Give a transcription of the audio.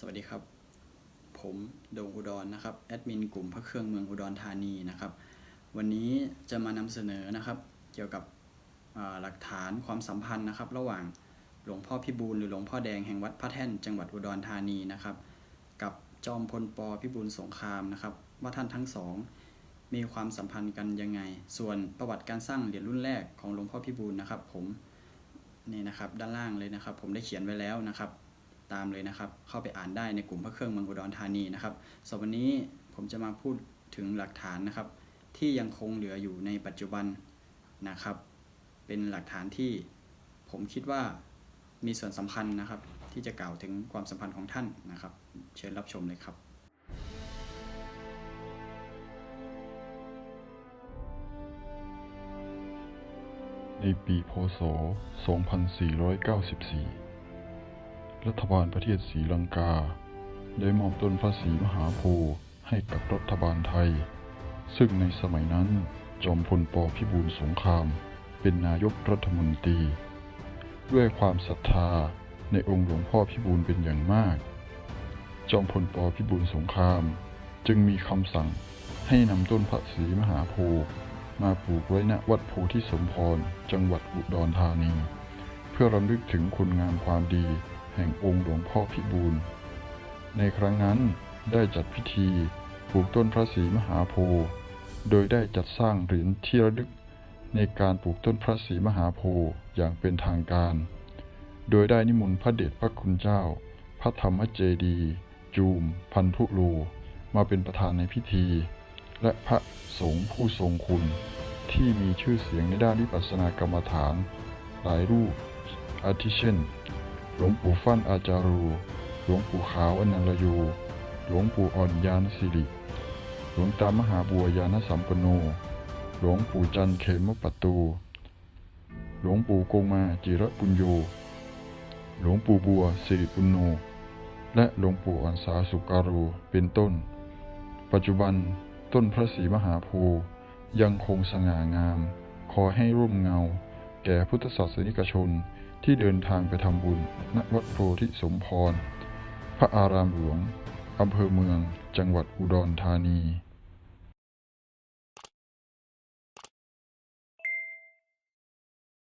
สวัสดีครับ ผมโดงอุดรนนะครับแอดมินกลุ่มพระเครื่องเมืองอุดรธานีนะครับ วันนี้จะมานำเสนอนะครับ เกี่ยวกับหลักฐานความสัมพันธ์นะครับ ระหว่างหลวงพ่อพิบูลหรือหลวงพ่อแดงแห่งวัดพระแท่นจังหวัดอุดรธานีนะครับ กับจอมพลปพิบูลสงครามนะครับ ว่าท่านทั้งสอง มีความสัมพันธ์กันยังไง ส่วนประวัติการสร้างเหรียญรุ่นแรกของหลวงพ่อพิบูลนะครับ ผมนี่นะครับด้านล่างเลยนะครับ ผมได้เขียนไว้แล้วนะครับ ตามเลยนะครับ เข้าไปอ่านได้ในกลุ่มพระเครื่องเมืองอุดรธานีนะครับสำหรับวันนี้ผมจะมาพูดถึงหลักฐานนะครับ ที่ยังคงเหลืออยู่ในปัจจุบันนะครับ เป็นหลักฐานที่ผมคิดว่ามีส่วนสำคัญนะครับ ที่จะกล่าวถึงความสัมพันธ์ของท่านนะครับ เชิญรับชมเลยครับในปีพศ 2494 รัฐบาลประเทศศรีลังกา ได้มอบต้นพระศรีมหาโพธิ์ให้กับรัฐบาลไทย ซึ่งในสมัยนั้นจอมพลปพิบูลสงคราม เป็นนายกรัฐมนตรี ด้วยความศรัทธาในองค์หลวงพ่อพิบูลเป็นอย่างมาก จอมพลปพิบูลสงคราม จึงมีคำสั่งให้นำต้นพระศรีมหาโพธิ์มาปลูกไว้ณวัดโพธิสมพรจังหวัดอุดรธานี เพื่อรำลึกถึงคุณงามความดี แห่งองค์หลวงพ่อพิบูล ในครั้งนั้นได้จัดพิธีปลูกต้นพระศรีมหาโพธิ์โดยได้จัดสร้างเหรียญที่ระลึกในการปลูกต้นพระศรีมหาโพธิ์อย่างเป็นทางการ โดยได้นิมนต์พระเดชพระคุณเจ้า พระธรรมเจดีย์จูม พันธุโลมาเป็นประธานในพิธี และพระสงฆ์ผู้ทรงคุณ ที่มีชื่อเสียงในด้านวิปัสสนากรรมฐาน หลายรูปอาทิเช่น หลวงปู่ฟั่นอาจารู หลวงปู่ขาวอนันตโยหลวงปู่อ่อนยานสิริ หลวงตามหาบัวยานสัมปโน หลวงปู่จันเขมปัตตู หลวงปู่โกมาจิระปุญโย หลวงปู่บัวสิริปุณโนและหลวงปู่อันสาสุการโรเป็นต้น ปัจจุบันต้นพระศรีมหาโพธิ์ยังคงสง่างาม ขอให้ร่มเงา แก่พุทธศาสนิกชน ที่เดินทางไปทำบุญ ณ วัดโพธิสมพร พระอารามหลวงอำเภอเมือง จังหวัดอุดรธานี